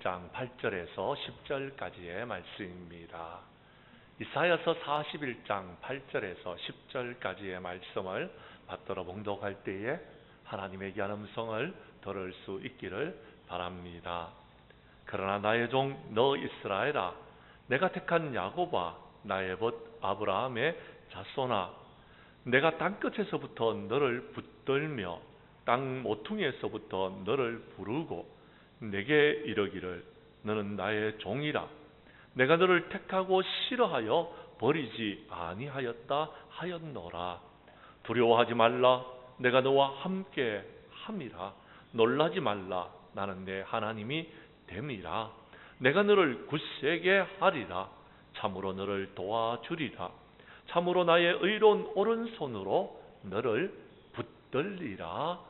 41장 8절에서 10절까지의 말씀입니다. 이사야서 41장 8절에서 10절까지의 말씀을 받들어 봉독할 때에 하나님의 귀한 음성을 들을 수 있기를 바랍니다. 그러나 나의 종 너 이스라엘아 내가 택한 야곱아 나의 벗 아브라함의 자손아 내가 땅끝에서부터 너를 붙들며 땅 모퉁이에서부터 너를 부르고 내게 이르기를 너는 나의 종이라. 내가 너를 택하고 싫어하여 버리지 아니하였다 하였노라. 두려워하지 말라. 내가 너와 함께 함이라. 놀라지 말라. 나는 내 하나님이 됨이라. 내가 너를 굳세게 하리라. 참으로 너를 도와주리라. 참으로 나의 의로운 오른손으로 너를 붙들리라.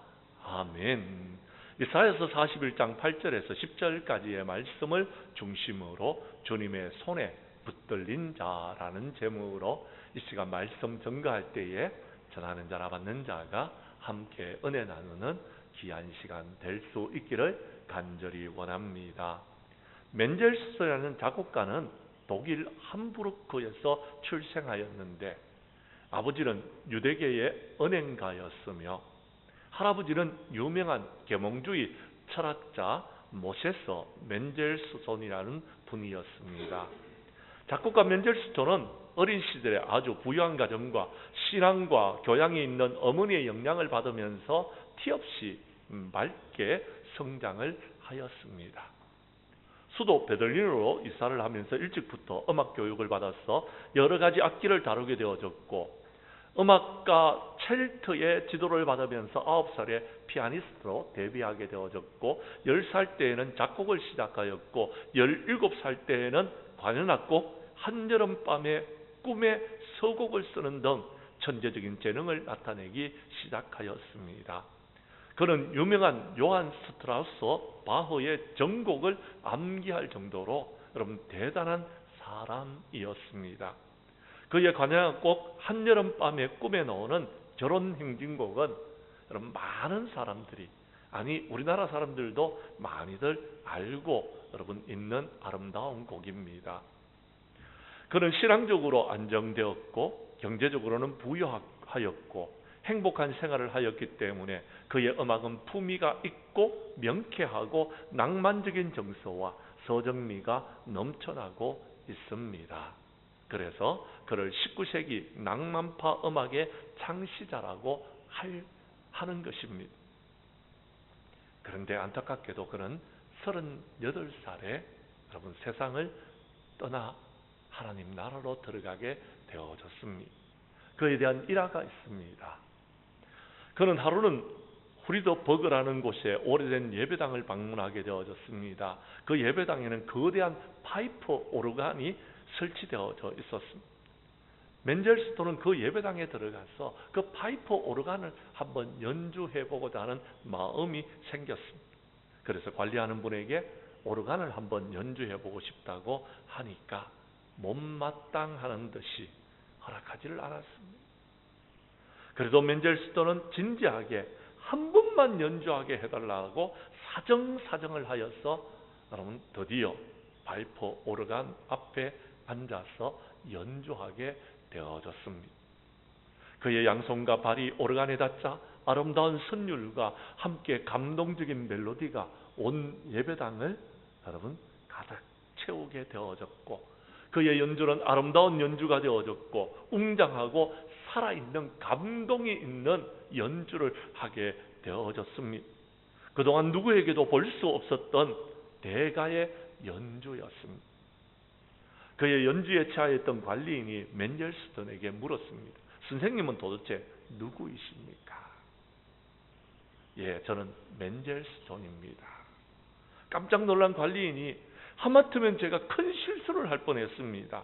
아멘 이사야서 41장 8절에서 10절까지의 말씀을 중심으로 주님의 손에 붙들린 자라는 제목으로 이 시간 말씀 전가할 때에 전하는 자라 받는 자가 함께 은혜 나누는 귀한 시간 될 수 있기를 간절히 원합니다. 멘젤스라는 작곡가는 독일 함부르크에서 출생하였는데 아버지는 유대계의 은행가였으며 할아버지는 유명한 계몽주의 철학자 모세서 멘젤스존이라는 분이었습니다. 작곡가 멘젤스존은 어린 시절에 아주 부유한 가정과 신앙과 교양이 있는 어머니의 영향을 받으면서 티 없이 맑게 성장을 하였습니다. 수도 베들린으로 이사를 하면서 일찍부터 음악 교육을 받아서 여러 가지 악기를 다루게 되어졌고 음악가 첼트의 지도를 받으면서 9살에 피아니스트로 데뷔하게 되어졌고 10살 때에는 작곡을 시작하였고 17살 때에는 관현악곡 한여름밤에 꿈에 서곡을 쓰는 등 천재적인 재능을 나타내기 시작하였습니다. 그는 유명한 요한 스트라우스 바흐의 전곡을 암기할 정도로 여러분 대단한 사람이었습니다. 그의 관양곡 한여름밤의 꿈에 나오는 결혼 행진곡은 여러분 많은 사람들이 아니 우리나라 사람들도 많이들 알고 여러분 있는 아름다운 곡입니다. 그는 신앙적으로 안정되었고 경제적으로는 부유하였고 행복한 생활을 하였기 때문에 그의 음악은 품위가 있고 명쾌하고 낭만적인 정서와 서정미가 넘쳐나고 있습니다. 그래서 그를 19세기 낭만파 음악의 창시자라고 할, 하는 것입니다. 그런데 안타깝게도 그는 38살에 여러분 세상을 떠나 하나님 나라로 들어가게 되어졌습니다. 그에 대한 일화가 있습니다. 그는 하루는 후리더 버그라는 곳에 오래된 예배당을 방문하게 되어졌습니다. 그 예배당에는 거대한 파이프 오르간이 설치되어져 있었습니다. 멘젤스톤은 그 예배당에 들어가서 그 파이프 오르간을 한번 연주해 보고자 하는 마음이 생겼습니다. 그래서 관리하는 분에게 오르간을 한번 연주해 보고 싶다고 하니까 못마땅하는 듯이 허락하지를 않았습니다. 그래도 멘젤스톤은 진지하게 한 번만 연주하게 해달라고 사정사정을 하여서 여러분 드디어 파이프 오르간 앞에 앉아서 연주하게 되어졌습니다. 그의 양손과 발이 오르간에 닿자 아름다운 선율과 함께 감동적인 멜로디가 온 예배당을 여러분 가득 채우게 되어졌고 그의 연주는 아름다운 연주가 되어졌고 웅장하고 살아있는 감동이 있는 연주를 하게 되어졌습니다. 그동안 누구에게도 볼 수 없었던 대가의 연주였습니다. 그의 연주에 취하였던 관리인이 맨젤스턴에게 물었습니다. 선생님은 도대체 누구이십니까? 예, 저는 맨젤스존입니다. 깜짝 놀란 관리인이 하마터면 제가 큰 실수를 할 뻔했습니다.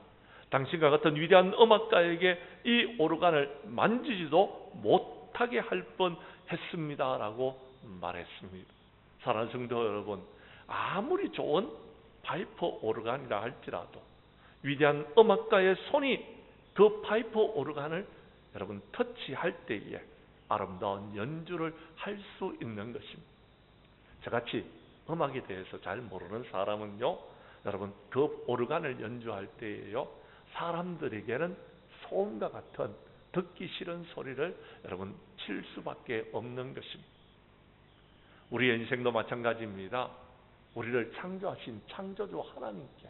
당신과 같은 위대한 음악가에게 이 오르간을 만지지도 못하게 할 뻔했습니다라고 말했습니다. 사랑하는 성도 여러분, 아무리 좋은 파이프 오르간이라 할지라도 위대한 음악가의 손이 그 파이프 오르간을 여러분 터치할 때에 아름다운 연주를 할 수 있는 것입니다. 저같이 음악에 대해서 잘 모르는 사람은요, 여러분 그 오르간을 연주할 때에요, 사람들에게는 소음과 같은 듣기 싫은 소리를 여러분 칠 수밖에 없는 것입니다. 우리의 인생도 마찬가지입니다. 우리를 창조하신 창조주 하나님께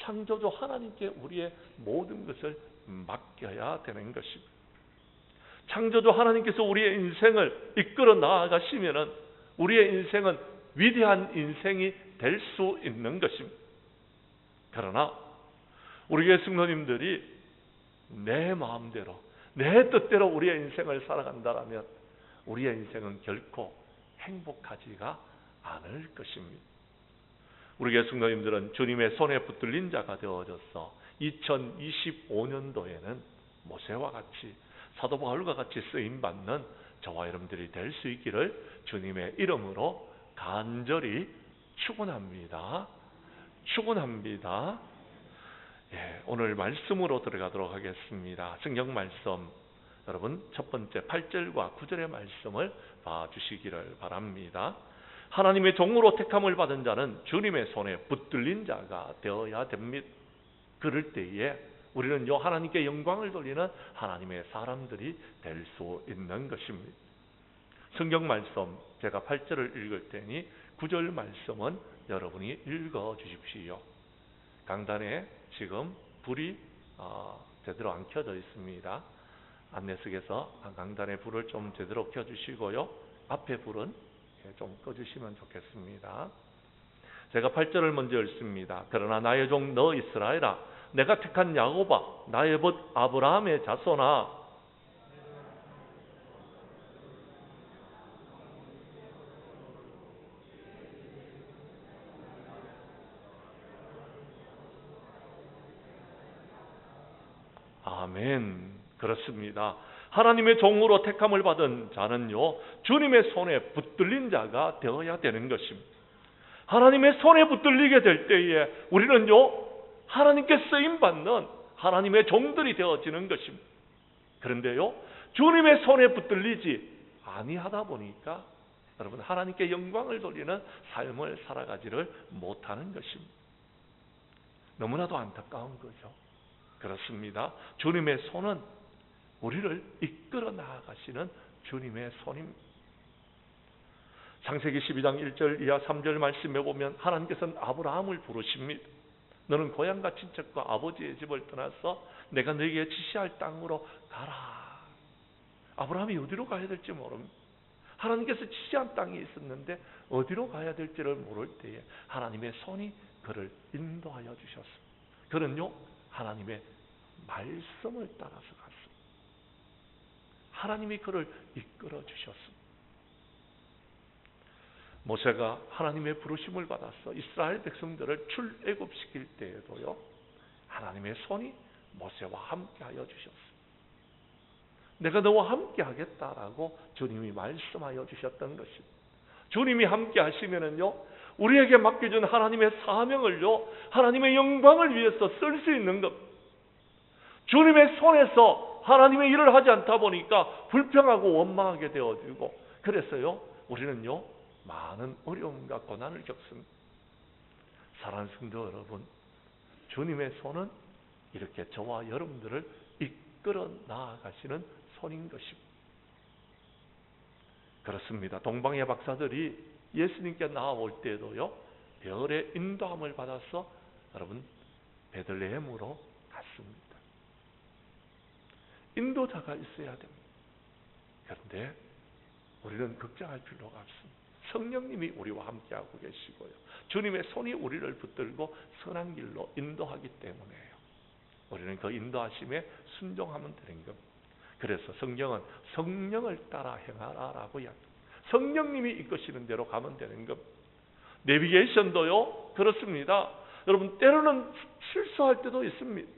창조주 하나님께 우리의 모든 것을 맡겨야 되는 것입니다. 창조주 하나님께서 우리의 인생을 이끌어 나아가시면은 우리의 인생은 위대한 인생이 될 수 있는 것입니다. 그러나 우리 의 승로님들이 내 마음대로 내 뜻대로 우리의 인생을 살아간다라면 우리의 인생은 결코 행복하지가 않을 것입니다. 우리 의 승로님들은 주님의 손에 붙들린 자가 되어져서 2025년도에는 모세와 같이 사도 바울과 같이 쓰임 받는 저와 여러분들이 될 수 있기를 주님의 이름으로 간절히 축원합니다. 축원합니다. 예, 오늘 말씀으로 들어가도록 하겠습니다. 성경 말씀 여러분 첫 번째 8절과 9절의 말씀을 봐 주시기를 바랍니다. 하나님의 종으로 택함을 받은 자는 주님의 손에 붙들린 자가 되어야 됩니다. 그럴 때에 우리는 요 하나님께 영광을 돌리는 하나님의 사람들이 될 수 있는 것입니다. 성경 말씀 제가 8절을 읽을 테니 9절 말씀은 여러분이 읽어 주십시오. 강단에 지금 불이 어, 제대로 안 켜져 있습니다. 안내석에서 강단에 불을 좀 제대로 켜주시고요. 앞에 불은 좀 꺼주시면 좋겠습니다. 제가 8절을 먼저 읽습니다. 그러나 나의 종 너 이스라엘아 내가 택한 야곱아 나의 벗 아브라함의 자손아 아멘. 그렇습니다. 하나님의 종으로 택함을 받은 자는요, 주님의 손에 붙들린 자가 되어야 되는 것입니다. 하나님의 손에 붙들리게 될 때에 우리는요, 하나님께 쓰임 받는 하나님의 종들이 되어지는 것입니다. 그런데요, 주님의 손에 붙들리지 아니하다 보니까 여러분 하나님께 영광을 돌리는 삶을 살아가지를 못하는 것입니다. 너무나도 안타까운 거죠. 그렇습니다. 주님의 손은 우리를 이끌어 나아가시는 주님의 손입니다. 창세기 12장 1절 이하 3절 말씀에 보면 하나님께서는 아브라함을 부르십니다. 너는 고향과 친척과 아버지의 집을 떠나서 내가 너에게 지시할 땅으로 가라. 아브라함이 어디로 가야 될지 모릅니다. 하나님께서 지시한 땅이 있었는데 어디로 가야 될지를 모를 때에 하나님의 손이 그를 인도하여 주셨습니다. 그는요 하나님의 말씀을 따라서 갔습니다. 하나님이 그를 이끌어 주셨습니다. 모세가 하나님의 부르심을 받아서 이스라엘 백성들을 출애굽시킬 때에도요. 하나님의 손이 모세와 함께 하여 주셨습니다. 내가 너와 함께 하겠다라고 주님이 말씀하여 주셨던 것입니다. 주님이 함께 하시면은요. 우리에게 맡겨준 하나님의 사명을요. 하나님의 영광을 위해서 쓸 수 있는 것. 주님의 손에서 하나님의 일을 하지 않다 보니까 불평하고 원망하게 되어지고 그래서요. 우리는요. 많은 어려움과 고난을 겪습니다. 사랑하는 성도 여러분, 주님의 손은 이렇게 저와 여러분들을 이끌어 나아가시는 손인 것입니다. 그렇습니다. 동방의 박사들이 예수님께 나아올 때도요, 별의 인도함을 받아서 여러분, 베들레헴으로 갔습니다. 인도자가 있어야 됩니다. 그런데 우리는 걱정할 필요가 없습니다. 성령님이 우리와 함께하고 계시고요. 주님의 손이 우리를 붙들고 선한 길로 인도하기 때문에요. 우리는 그 인도하심에 순종하면 되는 겁니다. 그래서 성경은 성령을 따라 행하라라고 이야기합니다. 성령님이 이끄시는 대로 가면 되는 겁니다. 내비게이션도요, 그렇습니다. 여러분, 때로는 실수할 때도 있습니다.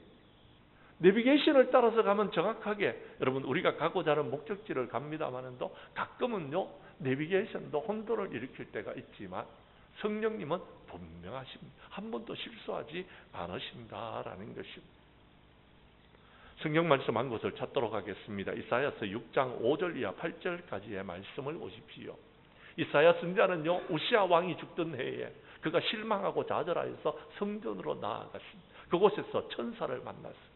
내비게이션을 따라서 가면 정확하게 여러분 우리가 가고자 하는 목적지를 갑니다만은도 가끔은요 내비게이션도 혼돈을 일으킬 때가 있지만 성령님은 분명하십니다. 한 번도 실수하지 않으신다라는 것입니다. 성경 말씀 한 곳을 찾도록 하겠습니다. 이사야서 6장 5절 이하 8절까지의 말씀을 보십시오. 이사야 선자는요 우시아 왕이 죽던 해에 그가 실망하고 좌절하여서 성전으로 나아갔습니다. 그곳에서 천사를 만났습니다.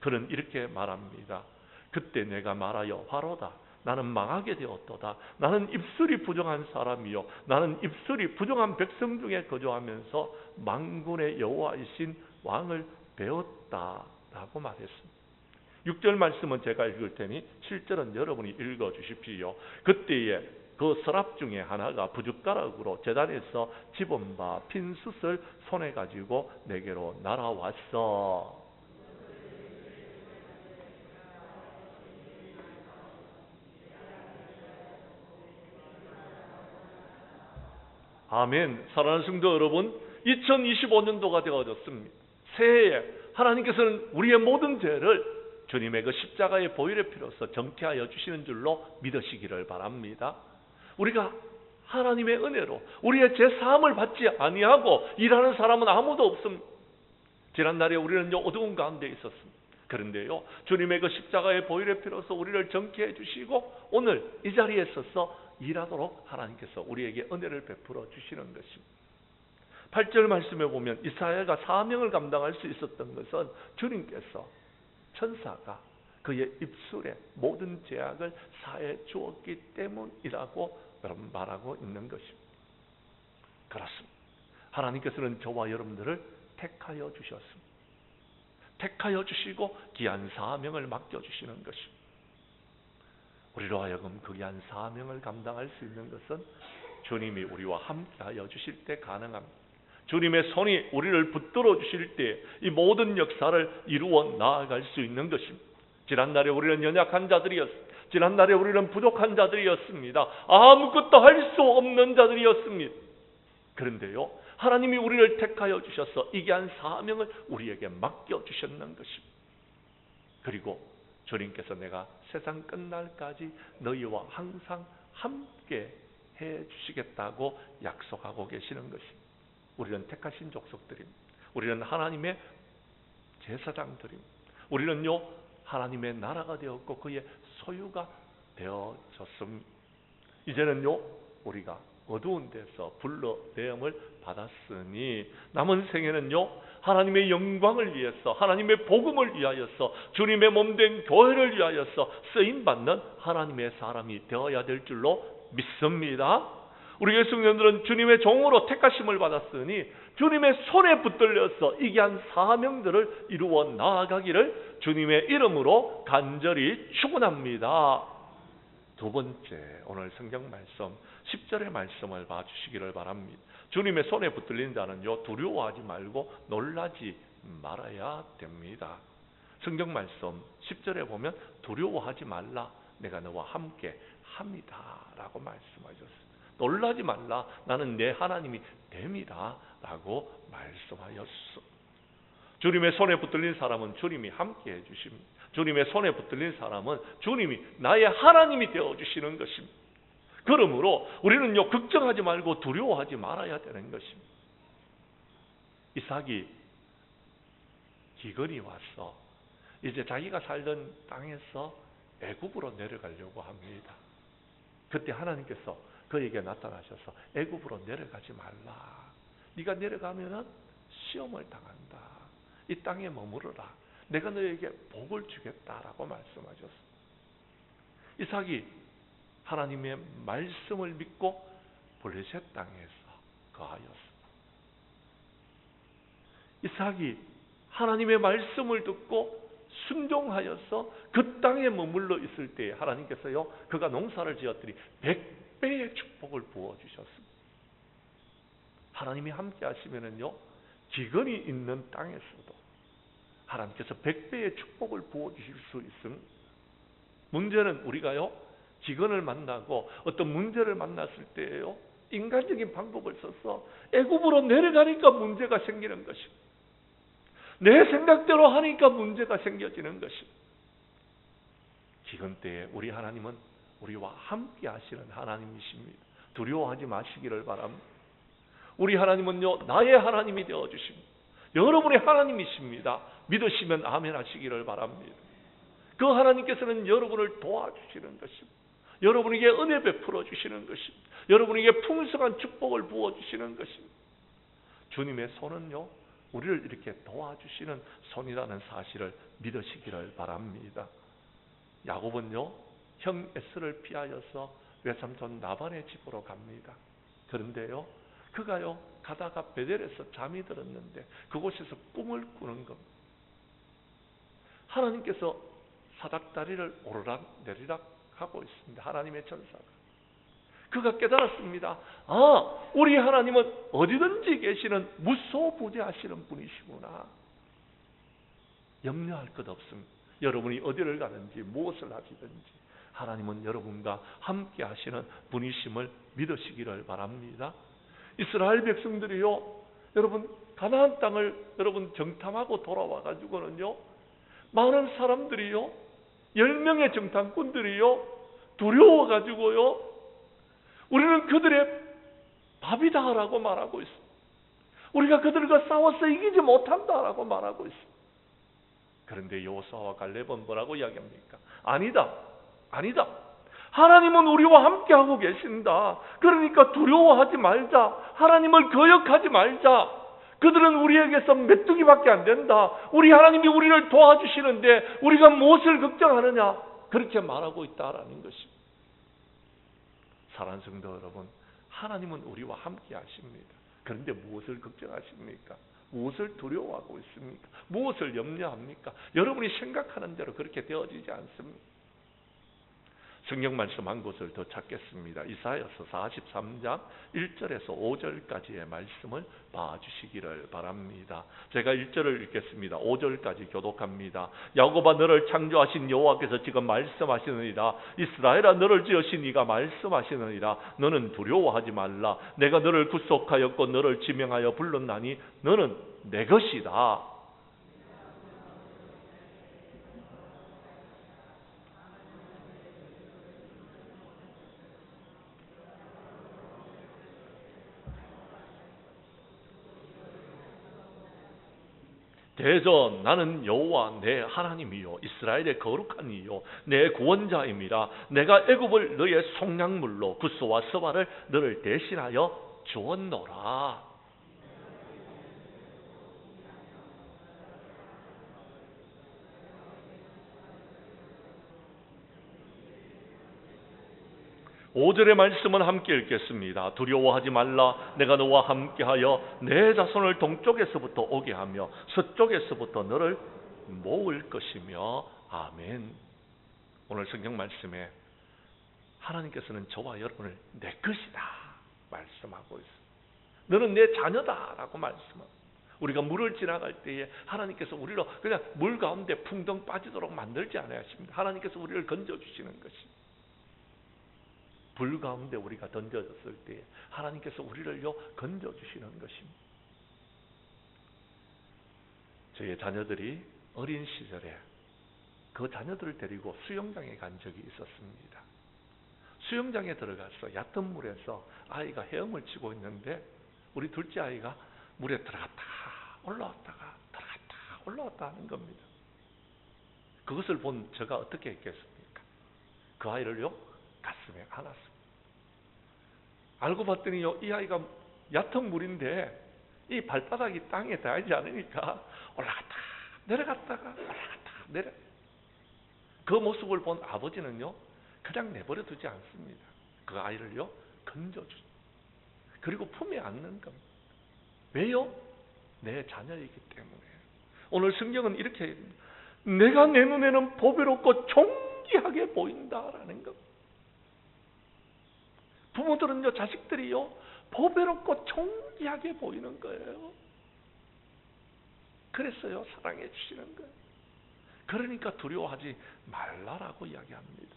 그는 이렇게 말합니다. 그때 내가 말하여 화로다. 나는 망하게 되었도다. 나는 입술이 부정한 사람이요. 나는 입술이 부정한 백성 중에 거주하면서 망군의 여호와이신 왕을 배웠다라고 말했습니다. 6절 말씀은 제가 읽을 테니 7절은 여러분이 읽어 주십시오. 그때에 그 서랍 중에 하나가 부젓가락으로 재단에서 집은 바 핀 숯을 손에 가지고 내게로 날아왔어. 아멘. 사랑하는 성도 여러분, 2025년도가 되어졌습니다. 새해에 하나님께서는 우리의 모든 죄를 주님의 그 십자가의 보혈의 피로서 정케하여 주시는 줄로 믿으시기를 바랍니다. 우리가 하나님의 은혜로 우리의 죄 사함을 받지 아니하고 일하는 사람은 아무도 없습니다. 지난 날에 우리는 어두운 가운데 있었습니다. 그런데요, 주님의 그 십자가의 보혈의 피로서 우리를 정케해 주시고 오늘 이 자리에 서서 일하도록 하나님께서 우리에게 은혜를 베풀어 주시는 것입니다. 8절 말씀에 보면 이사야가 사명을 감당할 수 있었던 것은 주님께서 천사가 그의 입술에 모든 죄악을 사해 주었기 때문이라고 여러분 말하고 있는 것입니다. 그렇습니다. 하나님께서는 저와 여러분들을 택하여 주셨습니다. 택하여 주시고 귀한 사명을 맡겨 주시는 것입니다. 우리로 하여금 그 귀한 사명을 감당할 수 있는 것은 주님이 우리와 함께하여 주실 때 가능합니다. 주님의 손이 우리를 붙들어 주실 때 이 모든 역사를 이루어 나아갈 수 있는 것입니다. 지난날에 우리는 연약한 자들이었습니다. 지난날에 우리는 부족한 자들이었습니다. 아무것도 할 수 없는 자들이었습니다. 그런데요, 하나님이 우리를 택하여 주셔서 이기한 사명을 우리에게 맡겨 주셨는 것입니다. 그리고 주님께서 내가 세상 끝날까지 너희와 항상 함께 해 주시겠다고 약속하고 계시는 것입니다. 우리는 택하신 족속들입니다. 우리는 하나님의 제사장들입니다. 우리는요 하나님의 나라가 되었고 그의 소유가 되어졌습니다. 이제는요 우리가 어두운 데서 불러 내음을 받았으니 남은 생에는요 하나님의 영광을 위해서 하나님의 복음을 위하여서 주님의 몸된 교회를 위하여서 쓰임 받는 하나님의 사람이 되어야 될 줄로 믿습니다. 우리 예수님들은 주님의 종으로 택하심을 받았으니 주님의 손에 붙들려서 이기한 사명들을 이루어 나아가기를 주님의 이름으로 간절히 축원합니다. 두 번째 오늘 성경 말씀 10절의 말씀을 봐주시기를 바랍니다. 주님의 손에 붙들린 자는요 두려워하지 말고 놀라지 말아야 됩니다. 성경 말씀 10절에 보면 두려워하지 말라 내가 너와 함께 합니다 라고 말씀하셨습니다. 놀라지 말라 나는 내 하나님이 됩니다 라고 말씀하였어. 주님의 손에 붙들린 사람은 주님이 함께 해주십니다. 주님의 손에 붙들린 사람은 주님이 나의 하나님이 되어 주시는 것입니다. 그러므로 우리는요 걱정하지 말고 두려워하지 말아야 되는 것입니다. 이삭이 기근이 왔어. 이제 자기가 살던 땅에서 애굽으로 내려가려고 합니다. 그때 하나님께서 그에게 나타나셔서 애굽으로 내려가지 말라. 네가 내려가면은 시험을 당한다. 이 땅에 머무르라. 내가 너에게 복을 주겠다라고 말씀하셨습니다. 이삭이 하나님의 말씀을 믿고 블레셋 땅에서 거하였습니다. 이삭이 하나님의 말씀을 듣고 순종하여서 그 땅에 머물러 있을 때 하나님께서요 그가 농사를 지었더니 백배의 축복을 부어 주셨습니다. 하나님이 함께 하시면은요 기근이 있는 땅에서도 하나님께서 백배의 축복을 부어 주실 수 있습니다. 문제는 우리가요 기근을 만나고 어떤 문제를 만났을 때에요 인간적인 방법을 써서 애굽으로 내려가니까 문제가 생기는 것입니다. 내 생각대로 하니까 문제가 생겨지는 것입니다. 기근 때에 우리 하나님은 우리와 함께 하시는 하나님이십니다. 두려워하지 마시기를 바랍니다. 우리 하나님은요, 나의 하나님이 되어 주십니다. 여러분의 하나님이십니다. 믿으시면 아멘 하시기를 바랍니다. 그 하나님께서는 여러분을 도와주시는 것입니다. 여러분에게 은혜 베풀어 주시는 것입니다. 여러분에게 풍성한 축복을 부어 주시는 것입니다. 주님의 손은요, 우리를 이렇게 도와주시는 손이라는 사실을 믿으시기를 바랍니다. 야곱은요, 형 에스를 피하여서 외삼촌 나반의 집으로 갑니다. 그런데요, 그가요, 가다가 베델에서 잠이 들었는데 그곳에서 꿈을 꾸는 겁니다. 하나님께서 사닥다리를 오르락 내리락 하고 있습니다. 하나님의 전사가. 그가 깨달았습니다. 아, 우리 하나님은 어디든지 계시는 무소부재하시는 분이시구나. 염려할 것 없습니다. 여러분이 어디를 가든지 무엇을 하시든지 하나님은 여러분과 함께 하시는 분이심을 믿으시기를 바랍니다. 이스라엘 백성들이요, 여러분 가나안 땅을 여러분 정탐하고 돌아와 가지고는요, 많은 사람들이요, 열 명의 정탐꾼들이요, 두려워 가지고요, 우리는 그들의 밥이다라고 말하고 있습니다. 우리가 그들과 싸워서 이기지 못한다라고 말하고 있습니다. 그런데 요사와 갈렙은 뭐라고 이야기합니까? 아니다. 아니다. 하나님은 우리와 함께하고 계신다. 그러니까 두려워하지 말자. 하나님을 거역하지 말자. 그들은 우리에게서 메뚜기밖에 안 된다. 우리 하나님이 우리를 도와주시는데 우리가 무엇을 걱정하느냐? 그렇게 말하고 있다라는 것입니다. 사랑하는 성도 여러분, 하나님은 우리와 함께 하십니다. 그런데 무엇을 걱정하십니까? 무엇을 두려워하고 있습니까? 무엇을 염려합니까? 여러분이 생각하는 대로 그렇게 되어지지 않습니다. 성경 말씀 한 곳을 더 찾겠습니다. 이사야서 43장 1절에서 5절까지의 말씀을 봐주시기를 바랍니다. 제가 1절을 읽겠습니다. 5절까지 교독합니다. 야곱아 너를 창조하신 여호와께서 지금 말씀하시느니라 이스라엘아 너를 지으신 이가 말씀하시느니라 너는 두려워하지 말라 내가 너를 구속하였고 너를 지명하여 불렀나니 너는 내 것이다. 대전 나는 여호와 내 하나님이요 이스라엘의 거룩한 이요 내 구원자임이라 내가 애굽을 너의 속량물로 구스와 서바를 너를 대신하여 주었노라 5절의 말씀은 함께 읽겠습니다. 두려워하지 말라. 내가 너와 함께하여 내 자손을 동쪽에서부터 오게 하며 서쪽에서부터 너를 모을 것이며 아멘. 오늘 성경 말씀에 하나님께서는 저와 여러분을 내 것이다 말씀하고 있습니다. 너는 내 자녀다라고 말씀합니다. 우리가 물을 지나갈 때에 하나님께서 우리로 그냥 물 가운데 풍덩 빠지도록 만들지 않으십니다. 하나님께서 우리를 건져 주시는 것입니다. 불 가운데 우리가 던져졌을 때 하나님께서 우리를요 건져 주시는 것입니다. 저희 자녀들이 어린 시절에 그 자녀들을 데리고 수영장에 간 적이 있었습니다. 수영장에 들어가서 얕은 물에서 아이가 헤엄을 치고 있는데 우리 둘째 아이가 물에 들어갔다 올라왔다가 들어갔다 올라왔다 하는 겁니다. 그것을 본 제가 어떻게 했겠습니까? 그 아이를요 가슴에 안았습니다. 알고 봤더니요, 이 아이가 얕은 물인데 이 발바닥이 땅에 닿지 않으니까 올라갔다 내려갔다가 올라갔다 내려. 그 모습을 본 아버지는요, 그냥 내버려 두지 않습니다. 그 아이를요, 건져주. 그리고 품에 안는 겁니다. 왜요? 내 자녀이기 때문에. 오늘 성경은 이렇게 내가 내 눈에는 보배롭고 존귀하게 보인다라는 겁니다. 부모들은요, 자식들이요, 보배롭고 존귀하게 보이는 거예요. 그랬어요. 사랑해 주시는 거예요. 그러니까 두려워하지 말라라고 이야기합니다.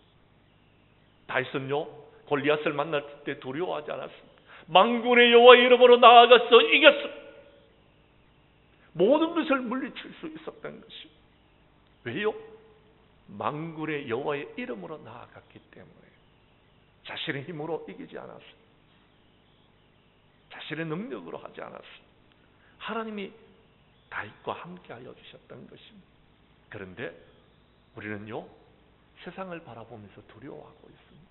다윗은요, 골리앗을 만날 때 두려워하지 않았습니다. 망군의 여호와 이름으로 나아가서 이겼습니다. 모든 것을 물리칠 수 있었던 것입니다. 왜요? 망군의 여호와의 이름으로 나아갔기 때문에. 자신의 힘으로 이기지 않았습니다. 자신의 능력으로 하지 않았습니다. 하나님이 다윗과 함께하여 주셨던 것입니다. 그런데 우리는요 세상을 바라보면서 두려워하고 있습니다.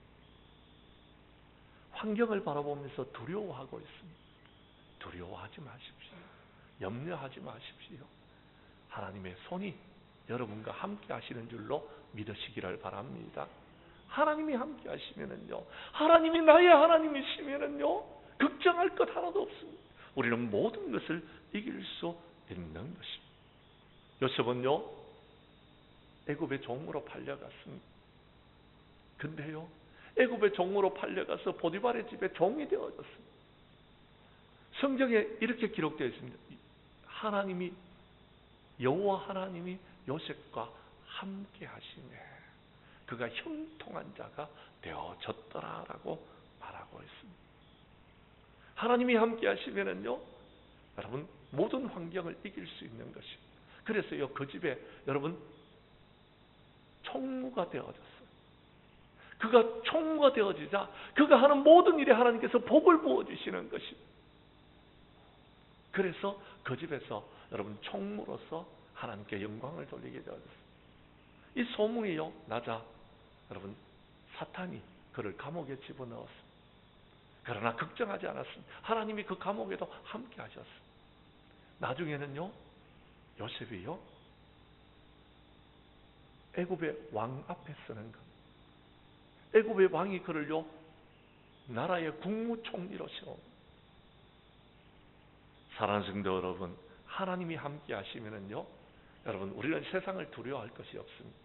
환경을 바라보면서 두려워하고 있습니다. 두려워하지 마십시오. 염려하지 마십시오. 하나님의 손이 여러분과 함께 하시는 줄로 믿으시기를 바랍니다. 하나님이 함께 하시면은요. 하나님이 나의 하나님이시면은요. 걱정할 것 하나도 없습니다. 우리는 모든 것을 이길 수 있는 것입니다. 요셉은요. 애굽의 종으로 팔려갔습니다. 근데요. 애굽의 종으로 팔려가서 보디발의 집에 종이 되어졌습니다. 성경에 이렇게 기록되어 있습니다. 하나님이 여호와 하나님이 요셉과 함께 하시네. 그가 형통한 자가 되어졌더라라고 말하고 있습니다. 하나님이 함께 하시면은요, 여러분 모든 환경을 이길 수 있는 것입니다. 그래서요 그 집에 여러분 총무가 되어졌어요. 그가 총무가 되어지자 그가 하는 모든 일에 하나님께서 복을 부어 주시는 것입니다. 그래서 그 집에서 여러분 총무로서 하나님께 영광을 돌리게 되었습니다. 이 소문이요 나자 여러분 사탄이 그를 감옥에 집어넣었습니다. 그러나 걱정하지 않았습니다. 하나님이 그 감옥에도 함께 하셨습니다. 나중에는요 요셉이요 애굽의 왕 앞에 서는 것. 애굽의 왕이 그를요 나라의 국무총리로 세웁니다. 사랑하는 성도 여러분, 하나님이 함께 하시면은요, 여러분 우리는 세상을 두려워할 것이 없습니다.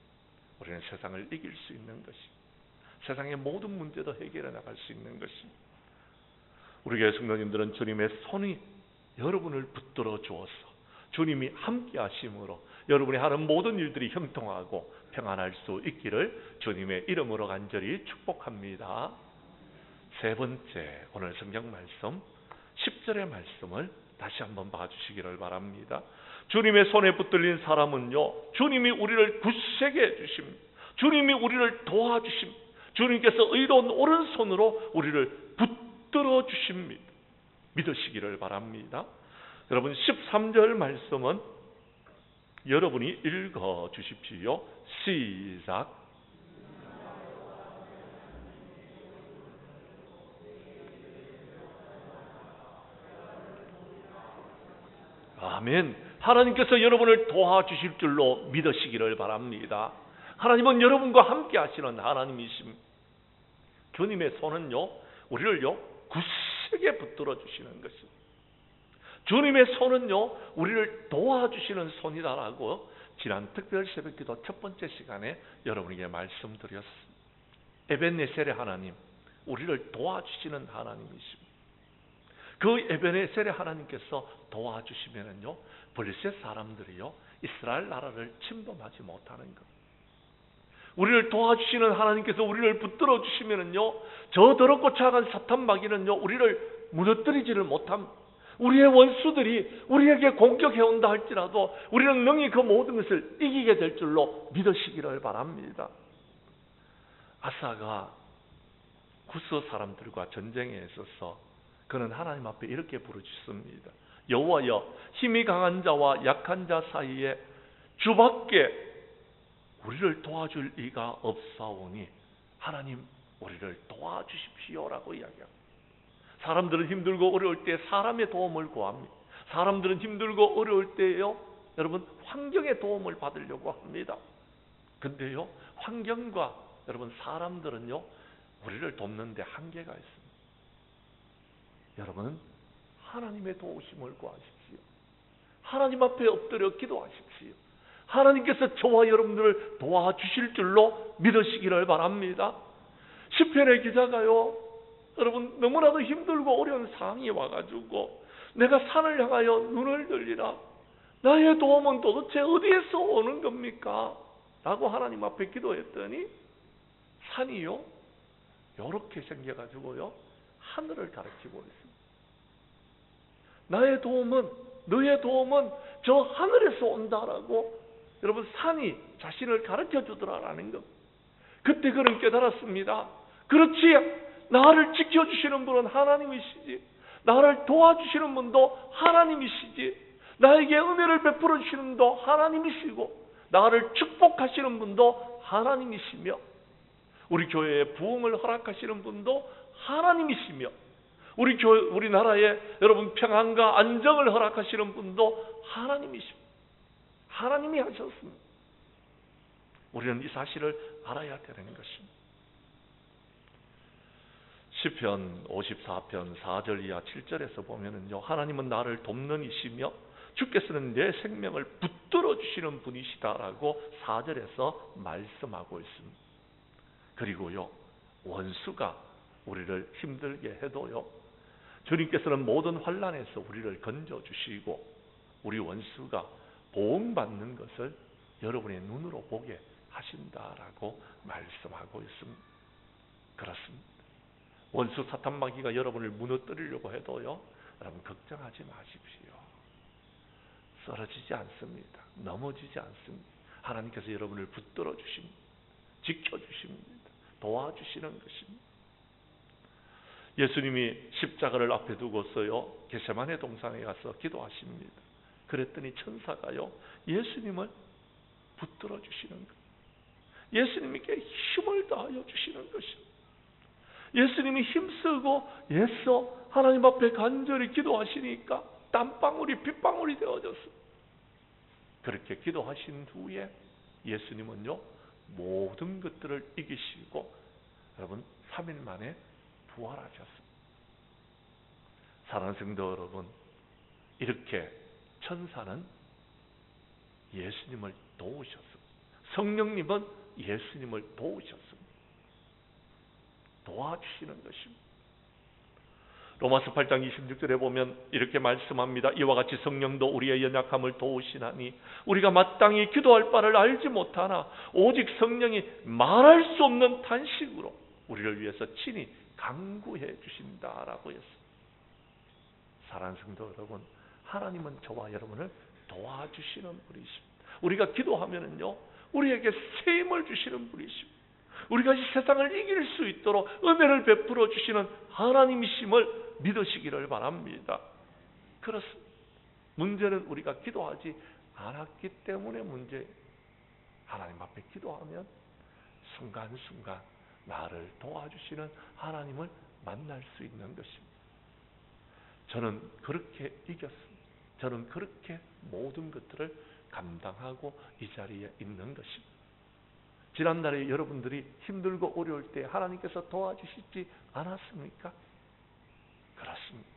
우리는 세상을 이길 수 있는 것이, 세상의 모든 문제도 해결해 나갈 수 있는 것이. 우리 교회 성도님들은 주님의 손이 여러분을 붙들어 주어서 주님이 함께 하심으로 여러분이 하는 모든 일들이 형통하고 평안할 수 있기를 주님의 이름으로 간절히 축복합니다. 세 번째 오늘 성경 말씀 10절의 말씀을 다시 한번 봐주시기를 바랍니다. 주님의 손에 붙들린 사람은요, 주님이 우리를 굳세게 해주십니다. 주님이 우리를 도와주십니다. 주님께서 의로운 오른손으로 우리를 붙들어 주십니다. 믿으시기를 바랍니다. 여러분 13절 말씀은 여러분이 읽어 주십시오. 시작. 아멘. 하나님께서 여러분을 도와주실 줄로 믿으시기를 바랍니다. 하나님은 여러분과 함께 하시는 하나님이십니다. 주님의 손은요, 우리를요, 굳세게 붙들어 주시는 것입니다. 주님의 손은요, 우리를 도와주시는 손이다라고 지난 특별 새벽 기도 첫 번째 시간에 여러분에게 말씀드렸습니다. 에벤네셀의 하나님, 우리를 도와주시는 하나님이십니다. 그 에베네셀의 하나님께서 도와주시면은요, 블레셋 사람들이요, 이스라엘 나라를 침범하지 못하는 것. 우리를 도와주시는 하나님께서 우리를 붙들어 주시면은요, 저 더럽고 차가운 사탄 마귀는요, 우리를 무너뜨리지를 못함. 우리의 원수들이 우리에게 공격해 온다 할지라도 우리는 능히 그 모든 것을 이기게 될 줄로 믿으시기를 바랍니다. 아사가 구스 사람들과 전쟁에 있어서 그는 하나님 앞에 이렇게 부르짖습니다. 여호와여 힘이 강한 자와 약한 자 사이에 주밖에 우리를 도와줄 이가 없사오니 하나님 우리를 도와주십시오라고 이야기합니다. 사람들은 힘들고 어려울 때 사람의 도움을 구합니다. 사람들은 힘들고 어려울 때요 여러분 환경의 도움을 받으려고 합니다. 근데요 환경과 여러분 사람들은요 우리를 돕는데 한계가 있습니다. 여러분은 하나님의 도우심을 구하십시오. 하나님 앞에 엎드려 기도하십시오. 하나님께서 저와 여러분들을 도와주실 줄로 믿으시기를 바랍니다. 시편의 기자가요. 여러분 너무나도 힘들고 어려운 상황이 와가지고 내가 산을 향하여 눈을 들리라. 나의 도움은 도대체 어디에서 오는 겁니까? 라고 하나님 앞에 기도했더니 산이요. 이렇게 생겨가지고요. 하늘을 가르치고 있습니다. 나의 도움은 너의 도움은 저 하늘에서 온다라고 여러분 산이 자신을 가르쳐 주더라라는 것. 그때 그는 깨달았습니다. 그렇지 나를 지켜주시는 분은 하나님이시지. 나를 도와주시는 분도 하나님이시지. 나에게 은혜를 베풀어 주시는 분도 하나님이시고 나를 축복하시는 분도 하나님이시며 우리 교회에 부흥을 허락하시는 분도 하나님이시며 우리 교 우리나라에 여러분 평안과 안정을 허락하시는 분도 하나님이십니다. 하나님이 하셨습니다. 우리는 이 사실을 알아야 되는 것입니다. 시편 54편 4절 이하 7절에서 보면은요. 하나님은 나를 돕는 이시며 주께서는 내 생명을 붙들어 주시는 분이시다라고 4절에서 말씀하고 있습니다. 그리고요. 원수가 우리를 힘들게 해도요. 주님께서는 모든 환란에서 우리를 건져 주시고 우리 원수가 보응받는 것을 여러분의 눈으로 보게 하신다라고 말씀하고 있습니다. 그렇습니다. 원수 사탄 마귀가 여러분을 무너뜨리려고 해도요. 여러분 걱정하지 마십시오. 쓰러지지 않습니다. 넘어지지 않습니다. 하나님께서 여러분을 붙들어 주십니다. 지켜 주십니다. 도와주시는 것입니다. 예수님이 십자가를 앞에 두고서요. 게세마네 동산에 가서 기도하십니다. 그랬더니 천사가요. 예수님을 붙들어 주시는 것. 예수님께 힘을 다하여 주시는 것입니다. 예수님이 힘쓰고 애써 하나님 앞에 간절히 기도하시니까 땀방울이 빗방울이 되어졌습니다. 그렇게 기도하신 후에 예수님은요 모든 것들을 이기시고 여러분 3일 만에 부활하셨습니다. 사랑하는 성도 여러분 이렇게 천사는 예수님을 도우셨습니다. 성령님은 예수님을 도우셨습니다. 도와주시는 것입니다. 로마서 8장 26절에 보면 이렇게 말씀합니다. 이와 같이 성령도 우리의 연약함을 도우시나니 우리가 마땅히 기도할 바를 알지 못하나 오직 성령이 말할 수 없는 탄식으로 우리를 위해서 친히 강구해 주신다라고 했습니다. 사랑하는 성도 여러분, 하나님은 저와 여러분을 도와주시는 분이십니다. 우리가 기도하면은요, 우리에게 새 힘을 주시는 분이십니다. 우리가 이 세상을 이길 수 있도록 은혜를 베풀어 주시는 하나님이심을 믿으시기를 바랍니다. 그렇습니다. 문제는 우리가 기도하지 않았기 때문에 문제. 하나님 앞에 기도하면 순간순간 나를 도와주시는 하나님을 만날 수 있는 것입니다. 저는 그렇게 이겼습니다. 저는 그렇게 모든 것들을 감당하고 이 자리에 있는 것입니다. 지난날에 여러분들이 힘들고 어려울 때 하나님께서 도와주시지 않았습니까? 그렇습니다.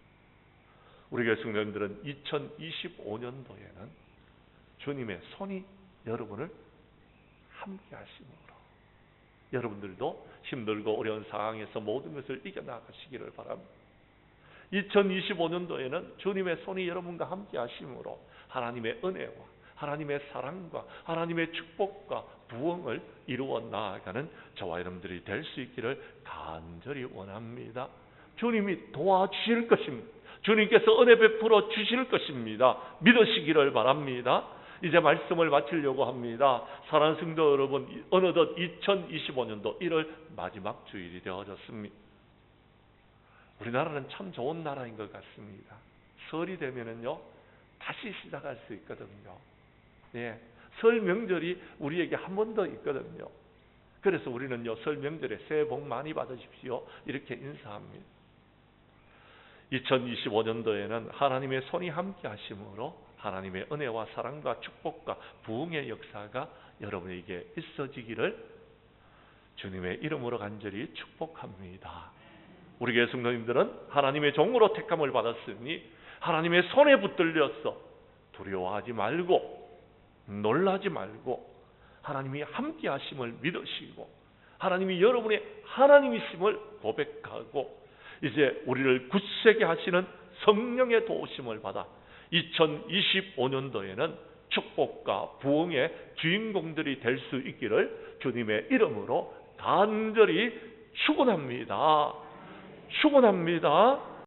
우리 교회 성도들은 2025년도에는 주님의 손이 여러분을 함께 하심으로 여러분들도 힘들고 어려운 상황에서 모든 것을 이겨나가시기를 바랍니다. 2025년도에는 주님의 손이 여러분과 함께 하심으로 하나님의 은혜와 하나님의 사랑과 하나님의 축복과 부흥을 이루어 나아가는 저와 여러분들이 될 수 있기를 간절히 원합니다. 주님이 도와주실 것입니다. 주님께서 은혜 베풀어 주실 것입니다. 믿으시기를 바랍니다. 이제 말씀을 마치려고 합니다. 사랑하는 성도 여러분, 어느덧 2025년도 1월 마지막 주일이 되어졌습니다. 우리나라는 참 좋은 나라인 것 같습니다. 설이 되면은요, 다시 시작할 수 있거든요. 예. 설 명절이 우리에게 한 번 더 있거든요. 그래서 우리는요, 설 명절에 새해 복 많이 받으십시오. 이렇게 인사합니다. 2025년도에는 하나님의 손이 함께 하심으로 하나님의 은혜와 사랑과 축복과 부흥의 역사가 여러분에게 있어지기를 주님의 이름으로 간절히 축복합니다. 우리 교회 성도님들은 하나님의 종으로 택함을 받았으니 하나님의 손에 붙들려서 두려워하지 말고 놀라지 말고 하나님이 함께 하심을 믿으시고 하나님이 여러분의 하나님이심을 고백하고 이제 우리를 굳세게 하시는 성령의 도우심을 받아 2025년도에는 축복과 부흥의 주인공들이 될 수 있기를 주님의 이름으로 간절히 축원합니다. 축원합니다.